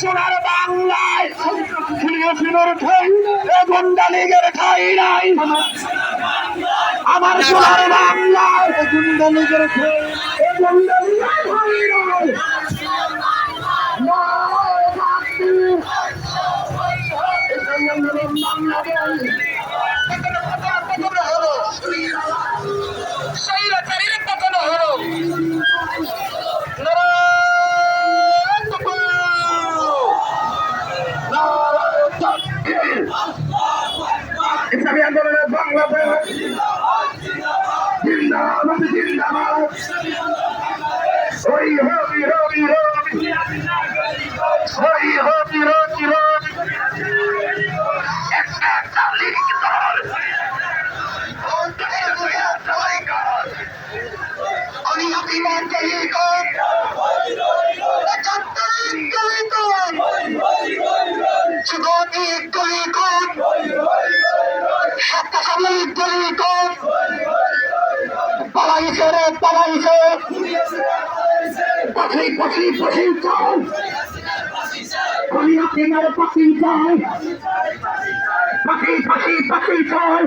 সোনার বাংলায়। ফিলিস্তিনের ঠাই এ গুন্ডা লীগের ঠাই নাই। সোনার বাংলায়। ইসলামী আন্দোলনের বাংলাদেশ। জিন্দাবাদ জিন্দাবাদ। ওই হবি হবি হবি ওই হবি হবি হবি একটা একটা দল আমি অভিমান করি কর একাত্তর করি কর সত্যসামী করি কর পালাইছে রে পালাইছে পাখি পাখি পাখি চাই পাখি চাই পাখি পাখি পাখি চাই